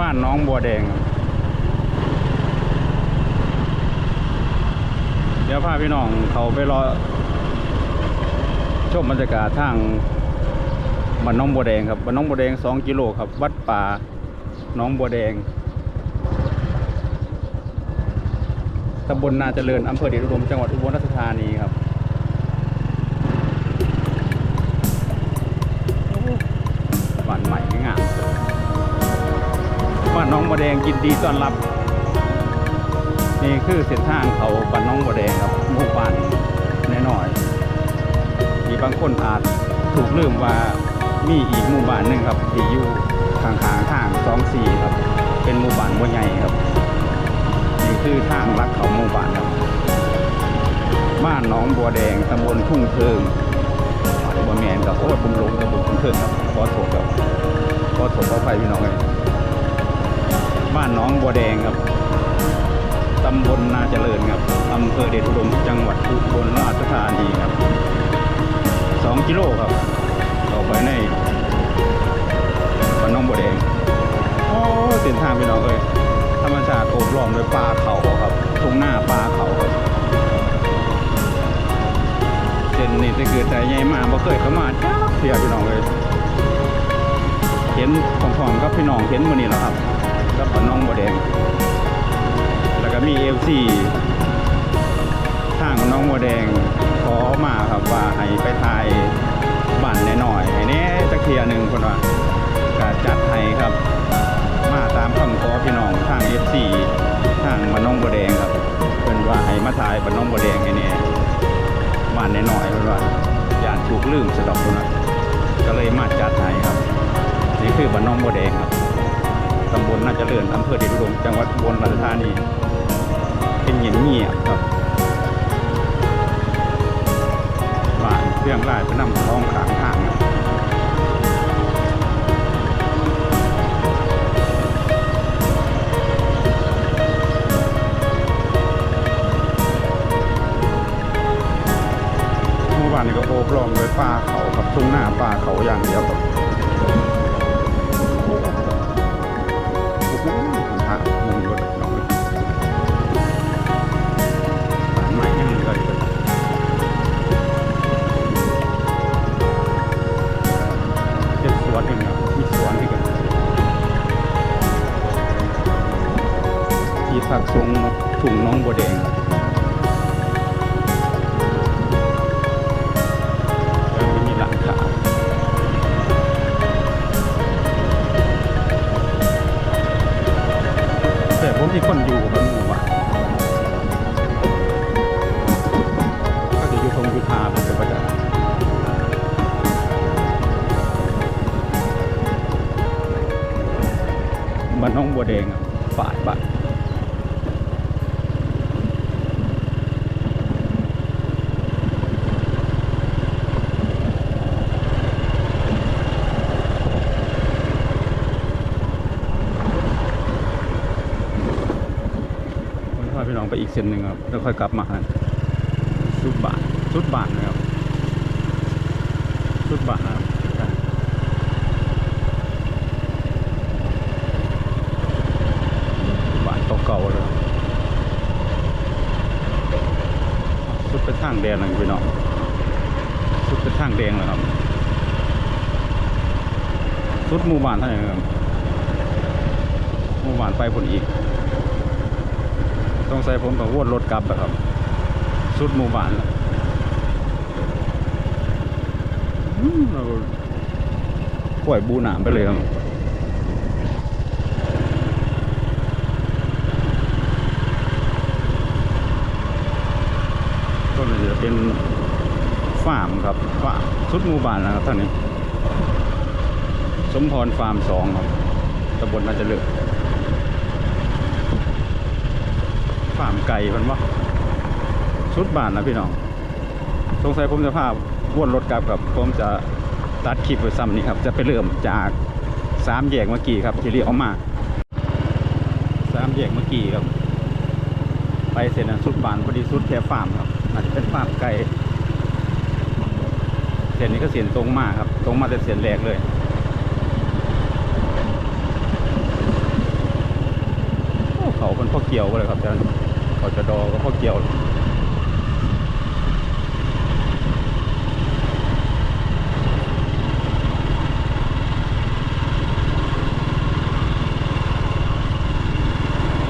บ้านน้องบัวแดง เดี๋ยวพาพี่น้องเขาไปรอชมบรรยากาศทางบ้านน้องบัวแดงครับบ้านน้องบัวแดงสองกิโลครับ วัดป่าน้องบัวแดงตำบลนาเจริญอำเภอเดชอุดมจังหวัดอุบลราชธานีครับบ้านใหม่งาม บ้านน้องบัวแดงยินดีต้อนรับ นี่คือเส้นทางเขาบ้านน้องบัวแดงครับหมู่บ้านน้อยๆมีบางคนอาจถูกลืมว่ามีอีกหมู่บ้านหนึ่งครับที่อยู่ทางทางทางสองสี่ครับ เป็นหมู่บ้านบัวใหญ่ครับ นี่คือทางลักเขาหมู่บ้านครับ บ้านน้องบัวแดงตำบลทุ่งเพิงบนแมนกับโอ้ยผมหลงกับบุญคุณเพิงครับขอโทษครับขอโทษขออภัยพี่น้องเลย บ้านน้องบัวแดงครับ ตำบลนาเจริญครับอำเภอเดชอุดมจังหวัดอุบลราชธานีครับสองกิโลครับต่อไปในบ้านน้องบัวแดงโอ้เส้นทางพี่น้องเอ้ยธรรมชาติโอบล้อมด้วยป่าเขาครับทุ่งหน้าป่าเขาครับเส้นนี่จะเกิดแต่ใหญ่มากบ่เคยเข้ามาจ้าเสียพี่น้องเลยเห็นของของกับพี่น้องเห็นมื้อนี้แล้วครับ กับน้องบัวแดงแล้วก็มีเอฟซีทางน้องบัวแดงขอมาครับว่าให้ไปถ่ายบ้านน้อยๆให้แหน่จักเทียหนึ่งคนว่าก็จัดให้ครับ มาตามคำขอพี่น้องทางเอฟซีทางมาน้องบัวแดงครับเป็นว่าให้มาถ่ายบ้านน้องบัวแดงให้แหน่บ้านน้อยๆเพิ่นว่าย่าถูกลืมสะดอกพุ่นนะก็เลยมาจัดให้ครับ นี่คือบ้านน้องบัวแดงครับ ตำบลน่าจะเจริญอำเภอเดชอุดมจังหวัดอุบลราชธานีเป็นเงียบเงียบครับบ้านเครื่องรายไปนำท้องขางทางหมู่บ้านนี่ก็โอบล้อมด้วยป่าเขาครับทุ่งหน้าป่าเขาอย่างเดียวครับ พักทรงถุงน้องบัวแดง เส้นหนึ่งครับแล้วค่อยกลับมาสุดบาทสุดบาทนะครับสุดบาทนะครับบาทเก่าๆเลยสุดเป็นทางแดงเลยพี่น้องสุดเป็นทางแดงเลยครับสุดหมู่บ้านเท่าไหร่ครับหมู่บ้านไปผลอีก ต้องใส่ผมกับวนรถกลับอะครับ สุดหมู่บ้านปล่อยบูหนามไปเลยครับก็เลยจะเป็นฟาร์มครับฟาร์มสุดหมู่บ้านแล้วครับท่านนี้ สมพรฟาร์มสองครับตำบลน่าจะเลือก ฟาร์มไก่เพันว่ชุดบานนะพี่น้อง สงสัยผมจะพาวนรถกลับกับ ผมจะตัดคลิปไว้ซ้ำนี่ครับ จะไปเริ่มจากสามแยกเมื่อกี้ครับที่เรียกออกมาสามแยกเมื่อกี้ครับ ไปเสร็จนะสุดบานพอดีสุดแค่ฟาร์มครับอาจจะเป็นฟาร์มไก่เส้นนี้ก็เสียนตรงมาครับ ตรงมาแต่เสียนแรกเลย เป็นพ่อเกี่ยวเลยครับแต่เขาจะดอก็พ่อเกี่ยว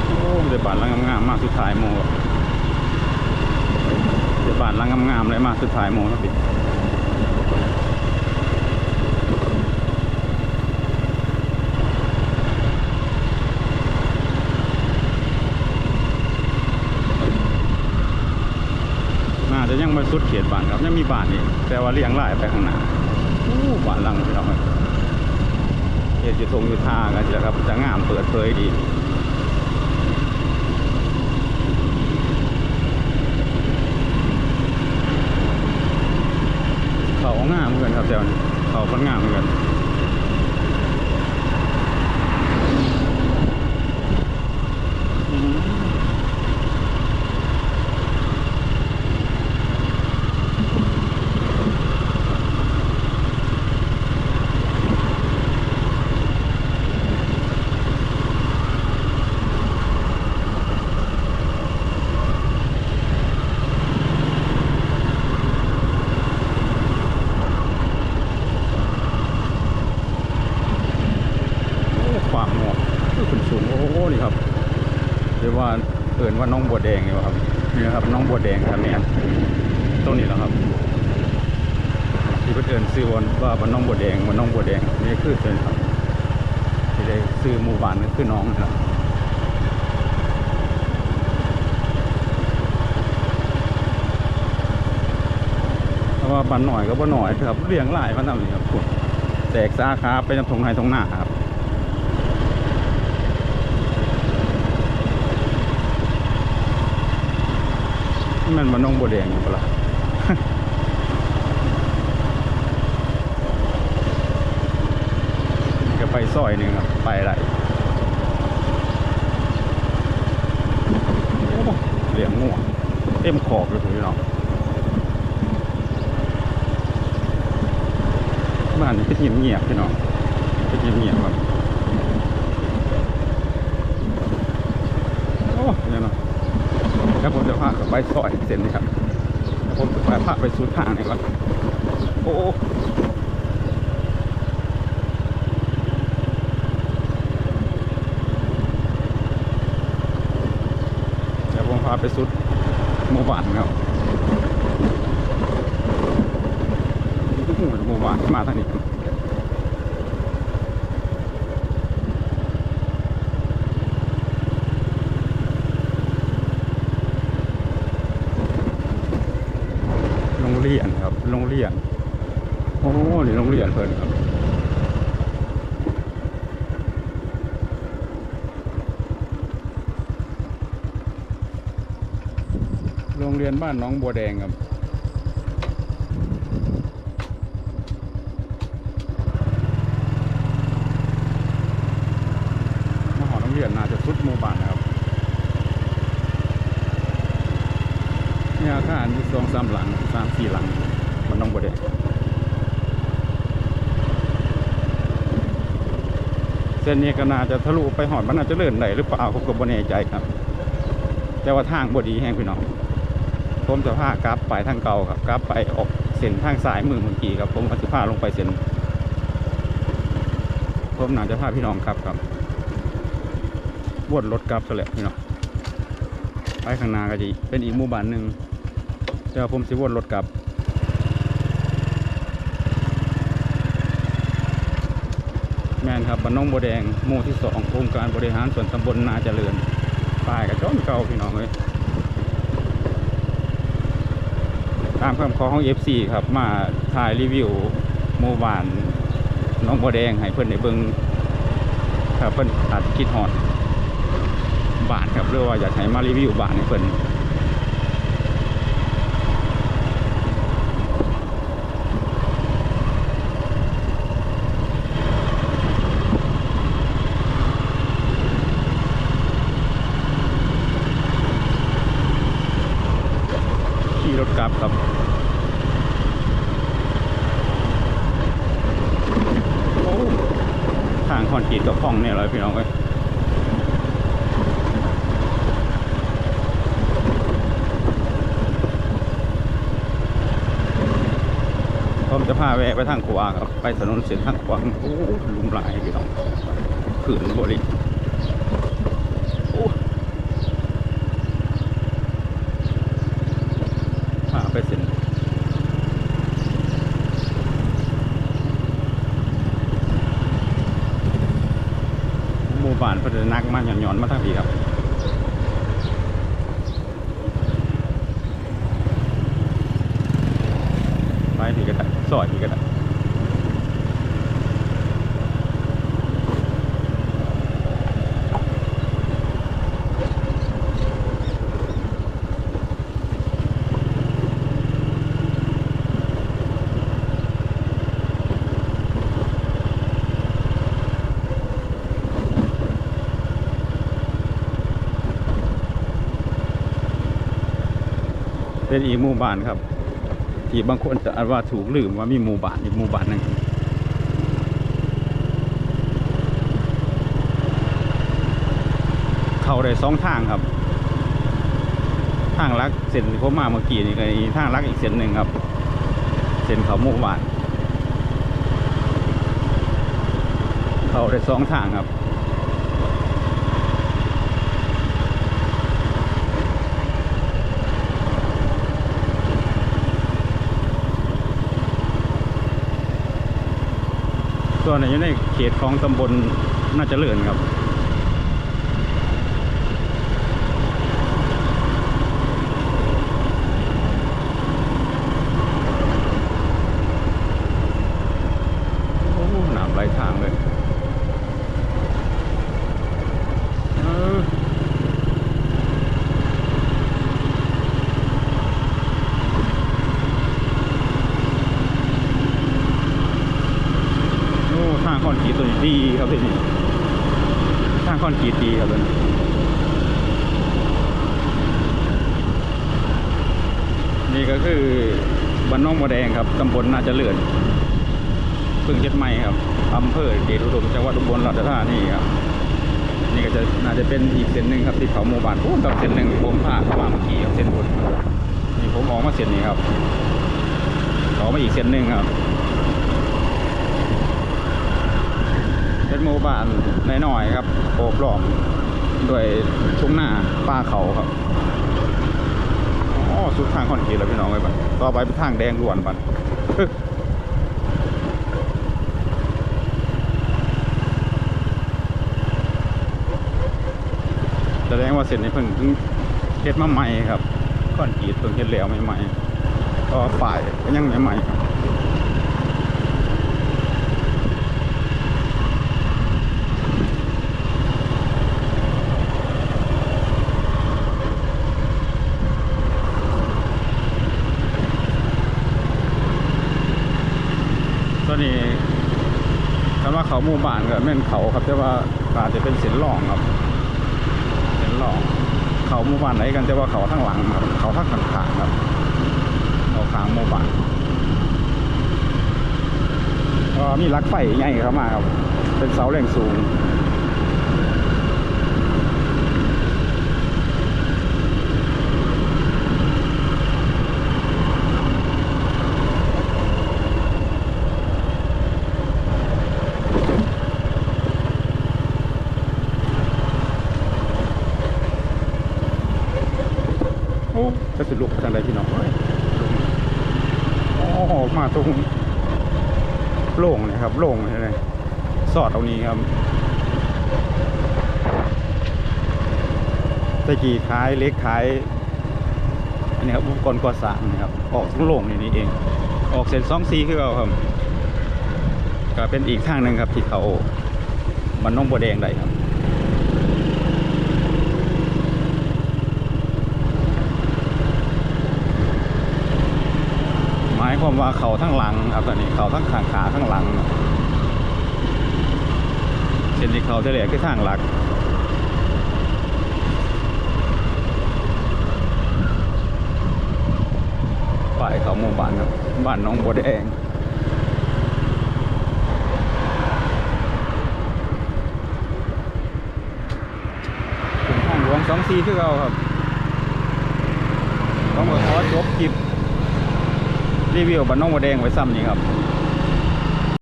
โอ้เดี๋ยวบานลังงามๆมากสุดท้ายโมเดี๋ยวบานลังงามๆเลยมากสุดท้ายโมครับพี่น่าจะยังไม่ สุดเขตบ้านครับยังมีบ้านอีกแต่ว่าเลี้ยงหลายไปข้างหน้าโอ้บ้านหลังพี่น้องครับเขตอยู่ทงอยู่ท่ากันจะครับจะงามเปิดเผยดีเขางามเหมือนกันครับเดี๋ยวนี้เขาค่อนงามเหมือนกันอืมโอ้ความหมอกคือขึ้นสูงโอ้โหนี่ครับเรียกว่าเอินว่าน้องบัวแดงนี่วะครับนี่นะครับน้องบัวแดงครับเนี่ยตรงนี้แหละครับ ที่เพื่นเอินซื้อวันว่าวันน้องบัวแดงวันน้องบัวแดงนี่คือเส้นครับที่ได้ซื้อหมู่บ้านก็คือน้องนะครับว่าบ้านหน่อยก็บ่หน่อยครับเลี้ยงหลายมันทำนี่ครับคุณแตกสาขาไปทงไห้ทงหน้าครับมันมันน้องบัวแดงอยู่ปะล่ะ นี่ก็ไป ซอยหนึ่งครับไปไรเหลี่ยมง่วงเต็มขอบเลยพี่น้องบ้านนี้เป็นเงียบพี่น้องเป็นเงียบครับโอ้เนี่ยเนาะแล้วผมจะพากับไปซอยเส้นนี้ครับแล้วผมจะพาไปสุดทางนี่ก่อนโอ้โอ้เดี๋ยวผมพา ไปสุดหมู่บ้านครับโอ้โหหมู่บ้านมาทางนี้โรงเรียนครับโรงเรียน โอ้นี่โรงเรียนเพิ่นครับ รงเรียนบ้านหน้องบัวแดงครับมหาโรงเรียนน่าจะสุดหมู่บ้านนะครับมีอาคารมีสองสามหลังสามสี่หลังมันน้องบัวแดงเส้นนี้ก็น่าจะทะลุไปหอดมันน่าจะเลื่อนไหนหรือเปล่าผมก็บ่แน่ใจครับ แต่ว่าทางบดีแห้งพี่น้อง ผมจะพากลับไปทางเก่าครับกลับไปออกเส้นทางสายมือเมื่อกี้ครับผมก็จะพาลงไปเส้นผมน่าจะพาพี่น้องครับครับวนรถกลับกันแหละพี่น้องไปข้างหน้าก็จะเป็นอีกหมู่บ้านหนึ่งแต่ว่าผมสิวนรถกลับแม่นครับบ้านน้องบัวแดงหมู่ที่สององค์การบริหารส่วนตำบลนาเจริญป้ายกับจ้อนเก่าพี่น้องเลย ตามคำขอของ FC ครับมาถ่ายรีวิวหมู่บ้านน้องบัวแดงให้เพื่อนในเบิงครับเพื่อนอาจจะคิดหอดบานครับหรือว่าอยากให้มารีวิวบานให้เพื่อนางคอนกรีตกับพ่องเนี่ยเลยพี่น้องเอ้ยผมจะพาแวะไปทางขวาครับ ไปถนนเส้นทางขวาโอ้ลุ่มหลายพี่น้องขืนบริ มู่บ้านเพนจะนักมาหย่อนๆมาทั้งปีครับไปพี่ก็ได้ซอยพี่ก็ได้ เป็นอีกหมู่บ้านครับ ที่บางคนจะอาจว่าถูกลืมว่ามีหมู่บ้านอีกหมู่บ้านหนึ่งเข้าได้สองทางครับ ทางลักเส้นที่ผมมาเมื่อกี้นี่ก็อีกทางลักอีกเส้นหนึ่งครับ เส้นเขาหมู่บ้าน เข้าได้สองทางครับ ตัวนนี้อยู่ในเขตของตำบลน่าจะเลื่อนครับ โอ้หนามไหลทางเลยเออโอ้ทางคอนกรีตตัวนี้ดีครับที่นี่ทางคอนกรีตดีครับตัวนี้ นี่ก็คือบ้านน้องบัวแดงครับตำบลน่าจะเลื่อนเพิ่งเฮ็ดใหม่ครับอำเภอเดชอุดมจังหวัดอุบลราชธานีครับนี่ก็จะน่าจะเป็นอีกเส้นหนึ่งครับที่เขาหมู่บ้านโอ้กับเส้นหนึ่งผมผ่านเข้ามาเมื่อกี้ครับเส้นบนนี่ผมออกมาเส้นนี้ครับต่อมาอีกเส้นหนึ่งครับเป็นหมู่บ้านน้อยๆครับโอบล้อมด้วยทุ่งหน้าป่าเขาครับ อ๋อสุดทางคอนกรีตแล้วพี่น้องเลยบัดต่อไปเป็นทางแดงล้วนบัดแสดงว่าเสร็จในเพิ่งเพิ่งเฮ็ดมาใหม่ครับก้อนกรีดเพิ่งเฮ็ดแล้วใหม่ๆก็ฝ่ายก็ยังใหม่ๆครับตอนนี้คำว่า เขาหมู่บ้านก็แม่นเขาครับแต่ว่าอาจจะเป็นเส้นล่องครับเส้นหลอง เขาหมู่บ้านไหนกันแต่ว่าเขาทั้งหลังครับเขาทั้งข้างครับเขาข้างหมู่บ้านก็มีลักไฟใหญ่เข้ามาครับ เป็นเสาแรงสูง โอ้จะสิลุกทางใดพี่น้องอ้ยโอ้มาตรงโล่งเลยครับ โล่งเลยสอดตรงนี้ครับตะกี้ขายเล็กขายอันนี้ครับอุปกรณ์ก่อสร้างนะครับ ออกตรงโล่งในนี่เอง ออกเส้นสองซีคือเอาครับ ก็เป็นอีกทางหนึ่งครับที่เขามันน้องบัวแดงได้ครับายความว่าเขาทั้งหลังครับตอนนี้เขาทั้งขาขาทั้งหลังเส้นที่เขาจะเหลือคือทางหลักฝ่ายเขาหมู่บ้านครับบ้านน้องบัวแดงถึงห้องหลวงสองซีคือเราครับต้องมาขอจบคลิป รีวิวบ้านน้องบัวแดงไว้ซ้ำนี่ครับ